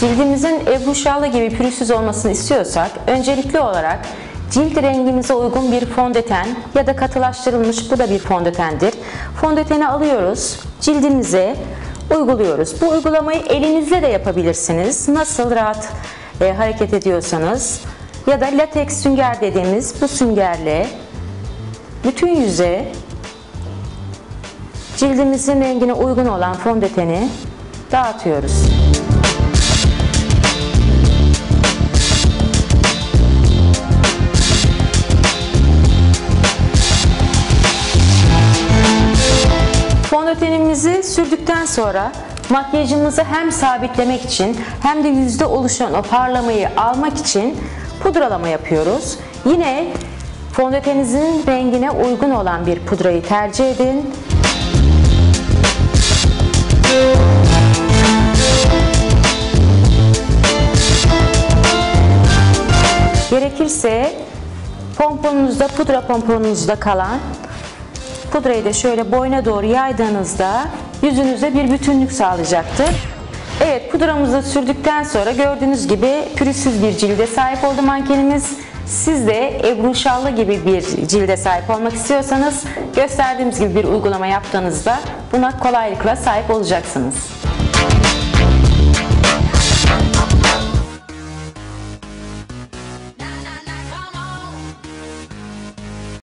cildimizin Ebru Şallı gibi pürüzsüz olmasını istiyorsak öncelikli olarak cilt rengimize uygun bir fondöten ya da katılaştırılmış bu da bir fondötendir. Fondöteni alıyoruz, cildimize uyguluyoruz. Bu uygulamayı elinizle de yapabilirsiniz. Nasıl rahat e, hareket ediyorsanız ya da lateks sünger dediğimiz bu süngerle bütün yüze cildimizin rengine uygun olan fondöteni dağıtıyoruz. Fondötenimizi sürdükten sonra makyajımızı hem sabitlemek için hem de yüzde oluşan o parlamayı almak için pudralama yapıyoruz. Yine fondöteninizin rengine uygun olan bir pudrayı tercih edin. Gerekirse pomponunuzda, pudra pomponunuzda kalan pudrayı da şöyle boyuna doğru yaydığınızda yüzünüze bir bütünlük sağlayacaktır. Evet pudramızı sürdükten sonra gördüğünüz gibi pürüzsüz bir cilde sahip oldu mankenimiz. Siz de Ebru Şallı gibi bir cilde sahip olmak istiyorsanız gösterdiğimiz gibi bir uygulama yaptığınızda buna kolaylıkla sahip olacaksınız.